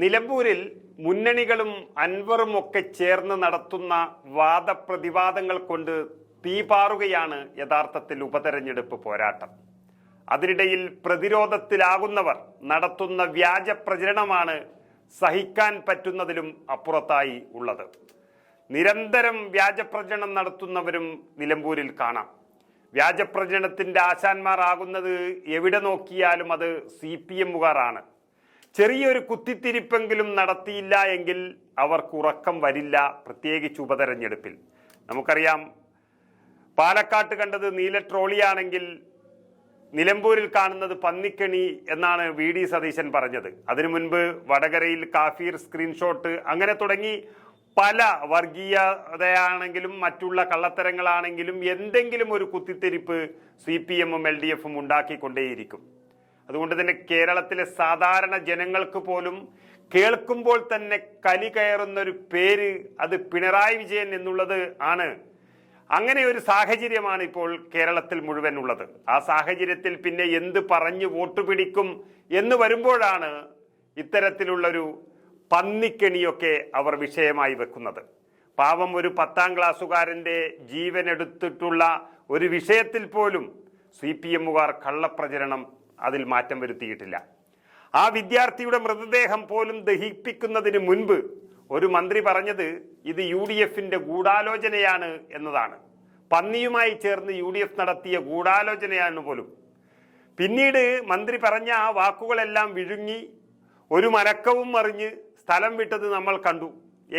നിലമ്പൂരിൽ മുന്നണികളും അൻവറും ഒക്കെ ചേർന്ന് നടത്തുന്ന വാദപ്രതിവാദങ്ങൾ കൊണ്ട് തീപാറുകയാണ് യഥാർത്ഥത്തിൽ ഉപതെരഞ്ഞെടുപ്പ് പോരാട്ടം. അതിനിടയിൽ പ്രതിരോധത്തിലാകുന്നവർ നടത്തുന്ന വ്യാജ പ്രചരണമാണ് സഹിക്കാൻ പറ്റുന്നതിലും അപ്പുറത്തായി ഉള്ളത്. നിരന്തരം വ്യാജപ്രചരണം നടത്തുന്നവരും നിലമ്പൂരിൽ കാണാം. വ്യാജപ്രചരണത്തിന്റെ ആശാന്മാർ ആകുന്നത് എവിടെ നോക്കിയാലും അത് സി പി എമ്മുകാരാണ്. ചെറിയൊരു കുത്തിത്തിരിപ്പെങ്കിലും നടത്തിയില്ല എങ്കിൽ അവർക്ക് ഉറക്കം വരില്ല പ്രത്യേകിച്ച് ഉപതെരഞ്ഞെടുപ്പിൽ. നമുക്കറിയാം പാലക്കാട്ട് കണ്ടത് നീല ട്രോളിയാണെങ്കിൽ നിലമ്പൂരിൽ കാണുന്നത് പന്നിക്കണി എന്നാണ് വി ഡി സതീശൻ പറഞ്ഞത്. അതിനു മുൻപ് വടകരയിൽ കാഫീർ സ്ക്രീൻഷോട്ട് അങ്ങനെ തുടങ്ങി പല വർഗീയതയാണെങ്കിലും മറ്റുള്ള കള്ളത്തരങ്ങളാണെങ്കിലും എന്തെങ്കിലും ഒരു കുത്തിത്തിരിപ്പ് സി പി എമ്മും എൽ ഡി എഫും ഉണ്ടാക്കിക്കൊണ്ടേയിരിക്കും. അതുകൊണ്ട് തന്നെ കേരളത്തിലെ സാധാരണ ജനങ്ങൾക്ക് പോലും കേൾക്കുമ്പോൾ തന്നെ കലി കയറുന്ന ഒരു പേര് അത് പിണറായി വിജയൻ എന്നുള്ളത് ആണ്. അങ്ങനെ ഒരു സാഹചര്യമാണ് ഇപ്പോൾ കേരളത്തിൽ മുഴുവൻ ഉള്ളത്. ആ സാഹചര്യത്തിൽ പിന്നെ എന്ത് പറഞ്ഞു വോട്ട് പിടിക്കും എന്ന് വരുമ്പോഴാണ് ഇത്തരത്തിലുള്ളൊരു പന്നിക്കെണിയൊക്കെ അവർ വിഷയമായി വെക്കുന്നത്. പാവം ഒരു പത്താം ക്ലാസ്സുകാരന്റെ ജീവനെടുത്തിട്ടുള്ള ഒരു വിഷയത്തിൽ പോലും സി പി എമ്മുകാർ കള്ളപ്രചരണം അതിൽ മാറ്റം വരുത്തിയിട്ടില്ല. ആ വിദ്യാർത്ഥിയുടെ മൃതദേഹം പോലും ദഹിപ്പിക്കുന്നതിന് മുൻപ് ഒരു മന്ത്രി പറഞ്ഞത് ഇത് യു ഡി എഫിന്റെ ഗൂഢാലോചനയാണ് എന്നതാണ്. പന്നിയുമായി ചേർന്ന് യു ഡി എഫ് നടത്തിയ ഗൂഢാലോചനയാണ് പോലും. പിന്നീട് മന്ത്രി പറഞ്ഞ ആ വാക്കുകളെല്ലാം വിഴുങ്ങി ഒരു മരക്കവും മറിഞ്ഞ് സ്ഥലം വിട്ടത് നമ്മൾ കണ്ടു.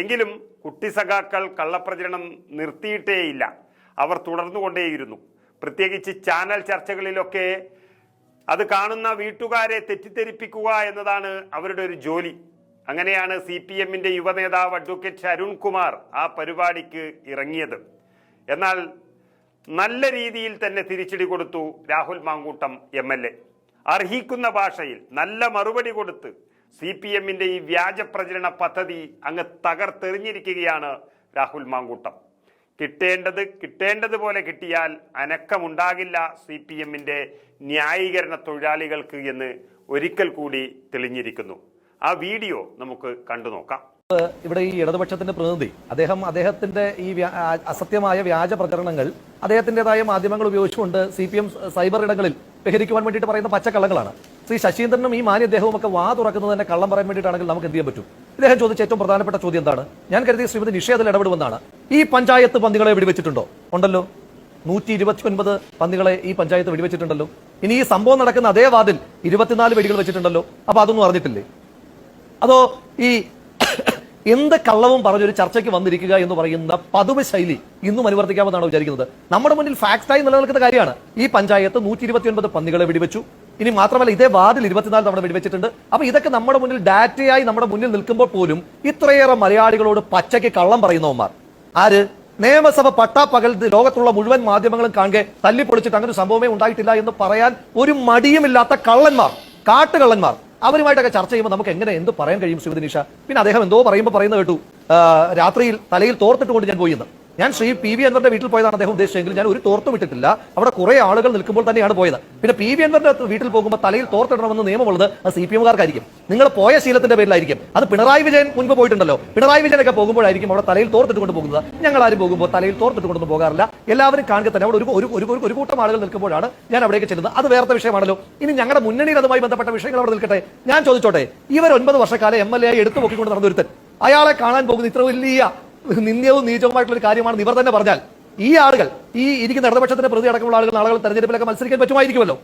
എങ്കിലും കുട്ടി സഖാക്കൾ കള്ളപ്രചരണം നിർത്തിയിട്ടേയില്ല. അവർ തുടർന്നുകൊണ്ടേയിരുന്നു. പ്രത്യേകിച്ച് ചാനൽ ചർച്ചകളിലൊക്കെ അത് കാണുന്ന വീട്ടുകാരെ തെറ്റിദ്ധരിപ്പിക്കുക എന്നതാണ് അവരുടെ ഒരു ജോലി. അങ്ങനെയാണ് സി പി എമ്മിന്റെ യുവനേതാവ് അഡ്വക്കേറ്റ് അരുൺകുമാർ ആ പരിപാടിക്ക് ഇറങ്ങിയത്. എന്നാൽ നല്ല രീതിയിൽ തന്നെ തിരിച്ചടി കൊടുത്തു Rahul Mankoottam M L A. അർഹിക്കുന്ന ഭാഷയിൽ നല്ല മറുപടി കൊടുത്ത് സി പി എമ്മിന്റെ ഈ വ്യാജ പ്രചരണ പദ്ധതി അങ്ങ് തകർത്തെറിഞ്ഞിരിക്കുകയാണ് രാഹുൽ മാങ്കൂട്ടം. കിട്ടേണ്ടത് കിട്ടേണ്ടതുപോലെ കിട്ടിയാൽ അനക്കമുണ്ടാകില്ല സി പി എമ്മിന്റെ ന്യായീകരണ തൊഴിലാളികൾക്ക് എന്ന് ഒരിക്കൽ കൂടി തെളിഞ്ഞിരിക്കുന്നു. ആ വീഡിയോ നമുക്ക് കണ്ടു നോക്കാം. ഇവിടെ ഈ ഇടതുപക്ഷത്തിന്റെ പ്രതിനിധി അദ്ദേഹം അദ്ദേഹത്തിന്റെ ഈ അസത്യമായ വ്യാജ പ്രചരണങ്ങൾ അദ്ദേഹത്തിന്റേതായ മാധ്യമങ്ങൾ ഉപയോഗിച്ചുകൊണ്ട് സി പി എം സൈബർ ഇടങ്ങളിൽ പ്രഹരിക്കുവാൻ വേണ്ടിയിട്ട് പറയുന്ന പച്ചക്കള്ളങ്ങളാണ്. ശ്രീ ശശീന്ദ്രനും ഈ മാന്യ അദ്ദേഹവും ഒക്കെ വാ തുറക്കുന്നത് തന്നെ കള്ളം പറയാൻ വേണ്ടിയിട്ടാണെങ്കിൽ നമുക്ക് എന്ത് ചെയ്യാൻ പറ്റും? ഇദ്ദേഹം ചോദിച്ച ഏറ്റവും പ്രധാനപ്പെട്ട ചോദ്യം എന്താണ്? ഞാൻ കരുതി ശ്രീമതി നിഷേധത്തിൽ ഇടപെടുമെന്നാണ്. ഈ പഞ്ചായത്ത് പന്തികളെ വെടിവെച്ചിട്ടുണ്ടോ? ഉണ്ടല്ലോ. നൂറ്റി ഇരുപത്തി ഒൻപത് പന്നികളെ ഈ പഞ്ചായത്ത് വെടിവെച്ചിട്ടുണ്ടല്ലോ. ഇനി ഈ സംഭവം നടക്കുന്ന അതേ വാതിൽ ഇരുപത്തിനാല് വെടികൾ വെച്ചിട്ടുണ്ടല്ലോ. അപ്പൊ അതൊന്നും അറിഞ്ഞിട്ടില്ലേ? അതോ ഈ എന്ത് കള്ളവും പറഞ്ഞൊരു ചർച്ചയ്ക്ക് വന്നിരിക്കുക എന്ന് പറയുന്ന പതുവ് ശൈലി ഇന്നും അനുവർത്തിക്കാമെന്നാണ് വിചാരിക്കുന്നത്? നമ്മുടെ മുന്നിൽ ഫാക്സ്റ്റായി നിലനിൽക്കുന്ന കാര്യമാണ്. ഈ പഞ്ചായത്ത് നൂറ്റി ഇരുപത്തിയൊൻപത് പന്നികളെ വെടിവെച്ചു. ഇനി മാത്രമല്ല ഇതേ വാതിൽ ഇരുപത്തിനാല് തവണ വെടിവെച്ചിട്ടുണ്ട്. അപ്പൊ ഇതൊക്കെ നമ്മുടെ മുന്നിൽ ഡാറ്റയായി നമ്മുടെ മുന്നിൽ നിൽക്കുമ്പോൾ പോലും ഇത്രയേറെ മലയാളികളോട് പച്ചയ്ക്ക് കള്ളം പറയുന്നവന്മാർ. ആര്? നിയമസഭ പട്ടാപ്പകൽ ലോകത്തുള്ള മുഴുവൻ മാധ്യമങ്ങളും കാണുക തല്ലിപ്പൊളിച്ചിട്ട് അങ്ങനെ ഒരു സംഭവമേ ഉണ്ടായിട്ടില്ല എന്ന് പറയാൻ ഒരു മടിയുമില്ലാത്ത കള്ളന്മാർ കാട്ടുകള്ളന്മാർ അവരുമായിട്ടൊക്കെ ചർച്ച ചെയ്യുമ്പോൾ നമുക്ക് എങ്ങനെ എന്ത് പറയാൻ കഴിയും ശ്രീമതി നിഷ? പിന്നെ അദ്ദേഹം എന്തോ പറയുമ്പോൾ പറയുന്നത് കേട്ടു. രാത്രിയിൽ തലയിൽ തോർത്തിട്ടുകൊണ്ട് ഞാൻ പോയി എന്ന്. ഞാൻ ശ്രീ പി വി അൻവറിന്റെ വീട്ടിൽ പോയതാണ് അദ്ദേഹം ഉദ്ദേശിച്ചെങ്കിൽ ഞാൻ ഒരു തോർത്തും ഇട്ടിട്ടില്ല. അവിടെ കുറെ ആളുകൾ നിൽക്കുമ്പോൾ തന്നെയാണ് പോയത്. പിന്നെ പി വി അൻവറിന്റെ വീട്ടിൽ പോകുമ്പോൾ തലയിൽ തോർത്തിടണമെന്ന് നിയമമുള്ളത് അത് സി പി എമ്മുകാർക്കായിരിക്കും. നിങ്ങൾ പോയ ശീലത്തിന്റെ പേരിലായിരിക്കും. അത് പിണറായി വിജയൻ മുൻപ് പോയിട്ടുണ്ടല്ലോ. പിണറായി വിജയനൊക്കെ പോകുമ്പോഴായിരിക്കും അവിടെ തലയിൽ തോർത്തിട്ടുകൊണ്ട് പോകുന്നത്. ഞങ്ങൾ ആരും പോകുമ്പോൾ തലയിൽ തോർത്തിട്ടുകൊണ്ടൊന്നും പോകാറില്ല. എല്ലാവരും കാണുക തന്നെ അവിടെ ഒരു ഒരു ഒരു- കൂട്ടം ആളുകൾ നിൽക്കുമ്പോഴാണ് ഞാൻ അവിടേക്ക് ചെല്ലുന്നത്. അത് വേറെ വിഷയമാണല്ലോ. ഇനി ഞങ്ങളുടെ മുന്നണിയിൽ അതുമായി ബന്ധപ്പെട്ട വിഷയങ്ങൾ അവിടെ നിൽക്കട്ടെ. ഞാൻ ചോദിച്ചോട്ടെ ഇവർ ഒൻപത് വർഷക്കാലം എം എൽ എ എടുത്തു പൊക്കിക്കൊണ്ട് നടന്നൊരുത്തൻ. അയാളെ കാണാൻ പോകുന്ന ഇത്ര വലിയ നിന്ദ്യവും നീചവുമായിട്ടുള്ള ഒരു കാര്യമാണ് ഇവർ തന്നെ പറഞ്ഞാൽ ഈ ആളുകൾ ഈ ഇരിക്കുന്ന ഇടതുപക്ഷത്തിന്റെ പ്രതി അടക്കമുള്ള ആളുകൾ നാളുകൾ തെരഞ്ഞെടുപ്പിലൊക്കെ മത്സരിക്കാൻ പറ്റുമായിരിക്കുമല്ലോ.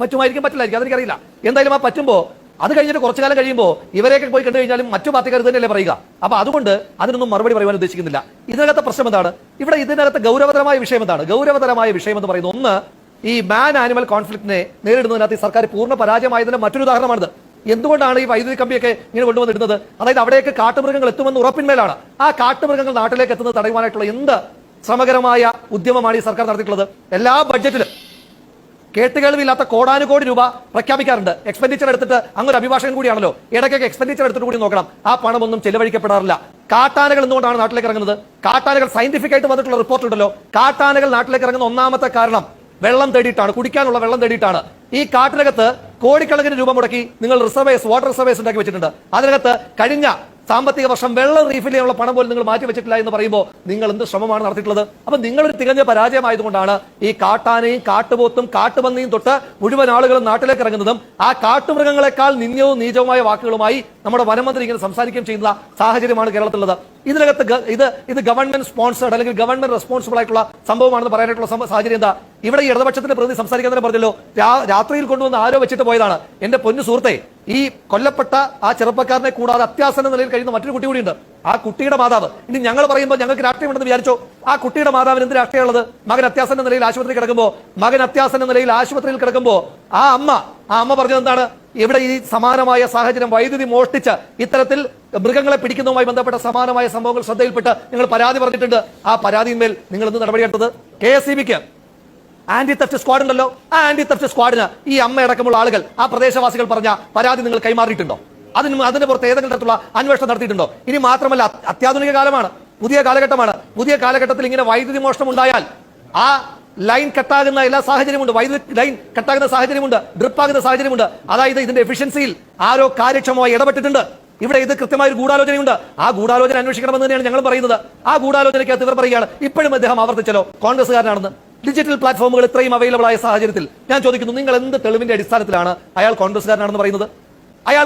പറ്റുമായിരിക്കും പറ്റില്ലായിരിക്കും അതെനിക്കറിയില്ല. എന്തായാലും ആ പറ്റുമ്പോൾ അത് കഴിഞ്ഞിട്ട് കുറച്ചു കാലം കഴിയുമ്പോൾ ഇവരെയൊക്കെ പോയി കണ്ടു കഴിഞ്ഞാലും മറ്റു പാർട്ടിക്കാർ തന്നെയല്ലേ പറയുക. അപ്പൊ അതുകൊണ്ട് അതിനൊന്നും മറുപടി പറയാൻ ഉദ്ദേശിക്കുന്നില്ല. ഇതിനകത്തെ പ്രശ്നം എന്താണ്? ഇവിടെ ഇതിനകത്ത് ഗൗരവതരമായ വിഷയം എന്താണ്? ഗൗരവതരമായ വിഷയം എന്ന് പറയുന്നത് ഒന്ന് ഈ മാൻ ആനിമൽ കോൺഫ്ലിക്റ്റിനെ നേരിടുന്നതിനകത്ത് ഈ സർക്കാർ പൂർണ പരാജയമായതിന്റെ മറ്റൊരു ഉദാഹരണമാണിത്. എന്തുകൊണ്ടാണ് ഈ വൈദ്യുതി കമ്പിയൊക്കെ ഇങ്ങനെ കൊണ്ടുവന്നിടുന്നത്? അതായത് അവിടേക്ക് കാട്ടുമൃഗങ്ങൾ എത്തുമെന്ന് ഉറപ്പിന്മേലാണ്. ആ കാട്ടുമൃഗങ്ങൾ നാട്ടിലേക്ക് എത്തുന്നത് തടയുവാനായിട്ടുള്ള എന്ത് ശ്രമകരമായ ഉദ്യമമാണ് ഈ സർക്കാർ നടത്തിയിട്ടുള്ളത്? എല്ലാ ബഡ്ജറ്റിലും കേട്ടുകേൾവില്ലാത്ത കോടാനുകോടി രൂപ പ്രഖ്യാപിക്കാറുണ്ട്. എക്സ്പെൻഡിച്ചർ എടുത്തിട്ട് അങ്ങൊരു അഭിഭാഷകൻ കൂടിയാണല്ലോ. ഇടയ്ക്കൊക്കെ എക്സ്പെൻഡിച്ചർ എടുത്തിട്ട് കൂടി നോക്കണം. ആ പണമൊന്നും ചെലവഴിക്കപ്പെടാറില്ല. കാട്ടാനകൾ എന്തുകൊണ്ടാണ് നാട്ടിലേക്ക് ഇറങ്ങുന്നത്? കാട്ടാനകൾ സയന്റിഫിക് ആയിട്ട് വന്നിട്ടുള്ള റിപ്പോർട്ട് ഉണ്ടല്ലോ. കാട്ടാനകൾ നാട്ടിലേക്ക് ഇറങ്ങുന്ന ഒന്നാമത്തെ കാരണം വെള്ളം തേടിയിട്ടാണ് കുടിക്കാനുള്ള വെള്ളം തേടിയിട്ടാണ്. ഈ കാട്ടിനകത്ത് കോടിക്കണക്കിന് രൂപ മുടക്കി നിങ്ങൾ റിസർവേസ് വാട്ടർ റിസർവേസ് ഉണ്ടാക്കി വെച്ചിട്ടുണ്ട്. അതിനകത്ത് കഴിഞ്ഞ സാമ്പത്തിക വർഷം വെള്ളം റീഫിൽ ചെയ്യാനുള്ള പണം പോലും നിങ്ങൾ മാറ്റി വെച്ചിട്ടില്ല എന്ന് പറയുമ്പോൾ നിങ്ങൾ എന്ത് ശ്രമമാണ് നടത്തിയിട്ടുള്ളത്? അപ്പൊ നിങ്ങളൊരു തികഞ്ഞ പരാജയമായതുകൊണ്ടാണ് ഈ കാട്ടാനയും കാട്ടുപോത്തും കാട്ടുപന്നിയും തൊട്ട് മുഴുവൻ ആളുകളും നാട്ടിലേക്ക് ഇറങ്ങുന്നതും ആ കാട്ടുമൃഗങ്ങളെക്കാൾ നിന്ദ്യവും നീചവുമായ വാക്കുകളുമായി നമ്മുടെ വനമന്ത്രി ഇങ്ങനെ സംസാരിക്കുകയും ചെയ്യുന്ന സാഹചര്യമാണ് കേരളത്തിലുള്ളത്. ഇതിനകത്ത് ഇത് ഇത് ഗവൺമെന്റ് സ്പോൺസേഡ് അല്ലെങ്കിൽ ഗവൺമെന്റ് റെസ്പോൺസിബിൾ ആയിട്ടുള്ള സംഭവമാണെന്ന് പറയാനായിട്ടുള്ള സാഹചര്യം എന്താ? ഇവിടെ ഇടതുപക്ഷത്തിന്റെ പ്രതി സംസാരിക്കാൻ പറഞ്ഞല്ലോ. രാത്രിയിൽ കൊണ്ടുവന്ന് ആരോ വെച്ചിട്ട് പോയതാണ്. എന്റെ പൊന്നു സുഹൃത്തെ ഈ കൊല്ലപ്പെട്ട ആ ചെറുപ്പക്കാരനെ കൂടാതെ അത്യാസന്ന നിലയിൽ കഴിയുന്ന മറ്റൊരു കുട്ടി കൂടിയുണ്ട്. ആ കുട്ടിയുടെ മാതാവ്. ഇനി ഞങ്ങൾ പറയുമ്പോൾ ഞങ്ങൾക്ക് രാഷ്ട്രീയമുണ്ടെന്ന് വിചാരിച്ചോ? ആ കുട്ടിയുടെ മാതാവിന് എന്ത് രാഷ്ട്രീയമുള്ളത്? മകൻ അത്യാസന്ന നിലയിൽ ആശുപത്രി കിടക്കുമ്പോൾ മകൻ അത്യാസന്ന നിലയിൽ ആശുപത്രിയിൽ കിടക്കുമ്പോൾ ആ അമ്മ ആ അമ്മ പറഞ്ഞത് എന്താണ്? ഇവിടെ ഈ സമാനമായ സാഹചര്യം വൈദ്യുതി മോഷ്ടിച്ച് ഇത്തരത്തിൽ മൃഗങ്ങളെ പിടിക്കുന്നതുമായി ബന്ധപ്പെട്ട സമാനമായ സംഭവങ്ങൾ ശ്രദ്ധയിൽപ്പെട്ട് നിങ്ങൾ പരാതി പറഞ്ഞിട്ടുണ്ട്. ആ പരാതിയിന്മേൽ നിങ്ങൾ എന്ത് നടപടിയെടുത്തത്? കെ എസ് സി ബിക്ക്. ആന്റി തെഫ്റ്റ് സ്ക്വാഡ് ഉണ്ടല്ലോ. ആ ആന്റി തെഫ്റ്റ് സ്ക്വാഡിന് ഈ അമ്മയടക്കമുള്ള ആളുകൾ ആ പ്രദേശവാസികൾ പറഞ്ഞ പരാതി നിങ്ങൾ കൈമാറിയിട്ടുണ്ടോ? അതിന് അതിന്റെ പുറത്ത് ഏതെങ്കിലും തരത്തിലുള്ള അന്വേഷണം നടത്തിയിട്ടുണ്ടോ? ഇനി മാത്രമല്ല അത് അത്യാധുനിക കാലമാണ് പുതിയ കാലഘട്ടമാണ്. പുതിയ കാലഘട്ടത്തിൽ ഇങ്ങനെ വൈദ്യുതി മോഷണം ഉണ്ടായാൽ ആ ലൈൻ കട്ടാകുന്ന എല്ലാ സാഹചര്യമുണ്ട്. വൈദ്യുതി ലൈൻ കട്ടാകുന്ന സാഹചര്യമുണ്ട് ഡ്രിപ്പ് ആകുന്ന സാഹചര്യമുണ്ട്. അതായത് ഇതിന്റെ എഫിഷ്യൻസിയിൽ ആരോ കാര്യക്ഷമമായി ഇടപെട്ടിട്ടുണ്ട്. ഇവിടെ ഇത് കൃത്യമായ ഒരു ഗൂഢാലോചനയുണ്ട്. ആ ഗൂഢാലോചന അന്വേഷിക്കണമെന്ന് തന്നെയാണ് ഞങ്ങൾ പറയുന്നത്. ആ ഗൂഢാലോചനയ്ക്കകത്ത് ഇവർ പറയുകയാണ് ഇപ്പോഴും അദ്ദേഹം ആവർത്തിച്ചല്ലോ കോൺഗ്രസ്സുകാരനാണെന്ന്. ഡിജിറ്റൽ പ്ലാറ്റ്ഫോമുകൾ ഇത്രയും അവൈലബിൾ ആയ സാഹചര്യത്തിൽ ഞാൻ ചോദിക്കുന്നു നിങ്ങൾ എന്ത് തെളിവിന്റെ അടിസ്ഥാനത്തിലാണ് അയാൾ കോൺഗ്രസ്സുകാരനാണെന്ന് പറയുന്നത്? അയാൾ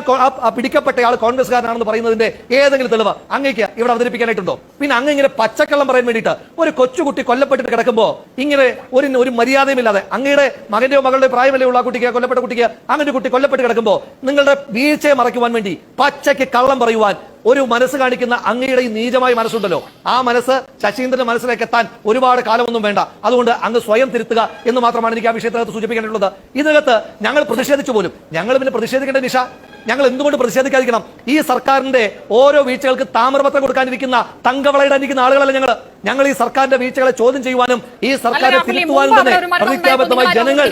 പിടിക്കപ്പെട്ട ആൾ കോൺഗ്രസ്സുകാരനാണെന്ന് പറയുന്നതിന്റെ ഏതെങ്കിലും തെളിവ് അങ്ങേക്ക് ഇവിടെ അവതരിപ്പിക്കാനായിട്ടുണ്ടോ? പിന്നെ അങ്ങ് ഇങ്ങനെ പച്ചക്കള്ളം പറയാൻ വേണ്ടിയിട്ട് ഒരു കൊച്ചുകുട്ടി കൊല്ലപ്പെട്ടിട്ട് കിടക്കുമ്പോൾ ഇങ്ങനെ ഒരു ഒരു മര്യാദയുമില്ലാതെ അങ്ങയുടെ മകന്റെയോ മകളുടെ പ്രായമല്ലേ ഉള്ള കുട്ടിക്ക് കൊല്ലപ്പെട്ട കുട്ടിക്ക്? അങ്ങനെ കുട്ടി കൊല്ലപ്പെട്ട് കിടക്കുമ്പോൾ നിങ്ങളുടെ വീഴ്ചയെ മറയ്ക്കുവാൻ വേണ്ടി പച്ചയ്ക്ക് കള്ളം പറയുവാൻ ഒരു മനസ്സ് കാണിക്കുന്ന അങ്ങയുടെ ഈ നീചമായ മനസ്സുണ്ടല്ലോ. ആ മനസ്സ് ശശീന്ദ്രന്റെ മനസ്സിലേക്ക് എത്താൻ ഒരുപാട് കാലമൊന്നും വേണ്ട. അതുകൊണ്ട് അങ്ങ് സ്വയം തിരുത്തുക എന്ന് മാത്രമാണ് എനിക്ക് ആ വിഷയത്തിനകത്ത് സൂചിപ്പിക്കാനുള്ളത്. ഇതിനകത്ത് ഞങ്ങൾ പ്രതിഷേധിച്ചു പോലും. ഞങ്ങൾ പിന്നെ പ്രതിഷേധിക്കേണ്ട നിഷ ഞങ്ങൾ എന്തുകൊണ്ട് പ്രതിഷേധിക്കാതിരിക്കണം? ഈ സർക്കാരിന്റെ ഓരോ വീഴ്ചകൾക്ക് താമരപത്രം കൊടുക്കാനിരിക്കുന്ന തങ്കവളയിടാനിരിക്കുന്ന ആളുകളല്ല ഞങ്ങൾ ഞങ്ങൾ ഈ സർക്കാരിന്റെ വീഴ്ചകളെ ചോദ്യം ചെയ്യുവാനും ഈ സർക്കാരെ രാഹുൽ, ഈ തിരുത്തുവാനും തന്നെ പ്രതിജ്ഞാബദ്ധമായി ജനങ്ങൾ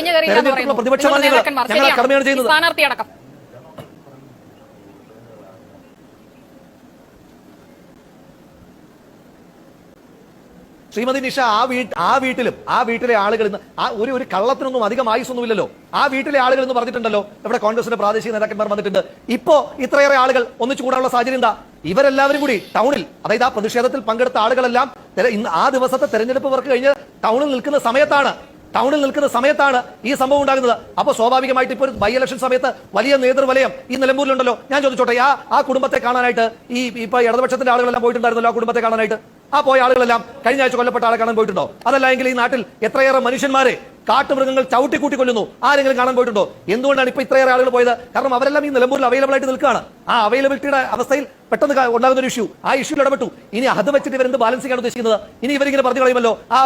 പ്രതിപക്ഷമാണ് ഞങ്ങൾ ഞങ്ങൾ കടമയാണ് ചെയ്യുന്നത്. ശ്രീമതി നിഷ ആ വീട്ട് ആ വീട്ടിലും ആ വീട്ടിലെ ആളുകൾ ഇന്ന് ആ ഒരു ഒരു കള്ളത്തിനൊന്നും അധികം ആയുസൊന്നുമില്ലല്ലോ ആ വീട്ടിലെ ആളുകൾ എന്ന് പറഞ്ഞിട്ടുണ്ടല്ലോ ഇവിടെ കോൺഗ്രസിന്റെ പ്രാദേശിക നേതാക്കന്മാർ വന്നിട്ടുണ്ട്. ഇപ്പോ ഇത്രയേറെ ആളുകൾ ഒന്നിച്ചു കൂടാനുള്ള സാഹചര്യം എന്താ? ഇവരെല്ലാവരും കൂടി ടൗണിൽ അതായത് ആ പ്രതിഷേധത്തിൽ പങ്കെടുത്ത ആളുകളെല്ലാം ആ ദിവസത്തെ തെരഞ്ഞെടുപ്പ് വർക്ക് കഴിഞ്ഞ് ടൗണിൽ നിൽക്കുന്ന സമയത്താണ് ടൗണിൽ നിൽക്കുന്ന സമയത്താണ് ഈ സംഭവം ഉണ്ടാകുന്നത്. അപ്പൊ സ്വാഭാവികമായിട്ട് ഇപ്പോൾ ബൈ ഇലക്ഷൻ സമയത്ത് വലിയ നേതൃവലയം ഈ നിലമ്പൂരിലുണ്ടല്ലോ. ഞാൻ ചോദിച്ചോട്ടെ ആ ആ കുടുംബത്തെ കാണാനായിട്ട് ഈ ഇപ്പൊ ഇടതുപക്ഷത്തിന്റെ ആളുകളെല്ലാം പോയിട്ടുണ്ടായിരുന്നല്ലോ ആ കുടുംബത്തെ കാണാനായിട്ട്? ആ പോയ ആളുകളെല്ലാം കഴിഞ്ഞ ആഴ്ച കൊല്ലപ്പെട്ട ആളെ കാണാൻ പോയിട്ടുണ്ടോ? അതല്ല എങ്കിൽ ഈ നാട്ടിൽ എത്രയേറെ മനുഷ്യന്മാരെ കാട്ടുമൃഗങ്ങൾ ചവിട്ടിക്കൂട്ടി കൊല്ലുന്നു ആരെങ്കിലും കാണാൻ പോയിട്ടുണ്ടോ? എന്തുകൊണ്ടാണ് ഇപ്പൊ ഇത്രയേറെ ആളുകൾ പോയത്? കാരണം അവരെല്ലാം ഈ നിലമ്പൂരിൽ അവൈലബിൾ ആയിട്ട് നിൽക്കുകയാണ്. ആ അവൈലബിലിറ്റിയുടെ അവസ്ഥയിൽ പെട്ടെന്ന് ഉണ്ടാകുന്ന ഒരു ഇഷ്യൂ ആ ഇഷ്യൂ ഇടപെട്ടു. ഇനി അത് വെച്ചിട്ട് ഇവരെന്ത് ബാലൻസ് ചെയ്യാൻ ഉദ്ദേശിക്കുന്നത്? ഇനി ഇവരിങ്ങനെ പറഞ്ഞു കളയുമല്ലോ. ആ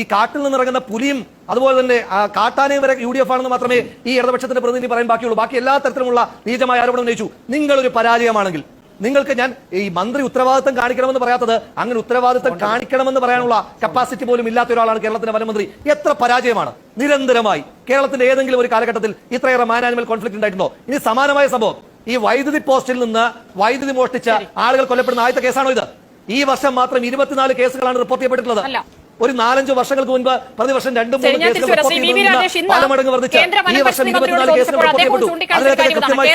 ഈ കാട്ടിൽ നിന്ന് ഇറങ്ങുന്ന പുലിയും അതുപോലെ തന്നെ കാട്ടാനയും വരെ യു ഡി എഫ് ആണെന്ന് മാത്രമേ ഈ ഇടതുപക്ഷത്തിന്റെ പ്രതിനിധി പറയാൻ ബാക്കിയുള്ളൂ. ബാക്കി എല്ലാ തരത്തിലുമുള്ള നീചമായ ആരോപണം ഉന്നയിച്ചു. നിങ്ങളൊരു പരാജയമാണെങ്കിൽ നിങ്ങൾക്ക് ഞാൻ ഈ മന്ത്രി ഉത്തരവാദിത്തം കാണിക്കണമെന്ന് പറയാത്തത് അങ്ങനെ ഉത്തരവാദിത്തം കാണിക്കണമെന്ന് പറയാനുള്ള കപ്പാസിറ്റി പോലും ഇല്ലാത്ത ഒരാളാണ് കേരളത്തിന്റെ വനമന്ത്രി. എത്ര പരാജയമാണ്. നിരന്തരമായി കേരളത്തിന്റെ ഏതെങ്കിലും ഒരു കാലഘട്ടത്തിൽ ഇത്രയേറെ മാൻ ആനിമൽ കോൺഫ്ലിക്ട് ഉണ്ടായിട്ടുണ്ടോ? ഇനി സമാനമായ സംഭവം. ഈ വൈദ്യുതി പോസ്റ്റിൽ നിന്ന് വൈദ്യുതി മോഷ്ടിച്ച ആളുകൾ കൊല്ലപ്പെടുന്ന ആദ്യത്തെ കേസാണോ ഇത്? ഈ വർഷം മാത്രം ഇരുപത്തിനാല് കേസുകളാണ് റിപ്പോർട്ട് ചെയ്യപ്പെട്ടിട്ടുള്ളത്. ഒരു നാലഞ്ച് വർഷങ്ങൾക്ക് മുൻപ് പ്രതിവർഷം രണ്ടും മൂന്ന് കേസുകൾ പല മടങ്ങ് വർദ്ധിച്ച്. ഈ വർഷം ഇരുപത്തിനാല് കേസുകൾ റിപ്പോർട്ട് ചെയ്യപ്പെട്ടു. ഇതാണ്. കൃത്യമായി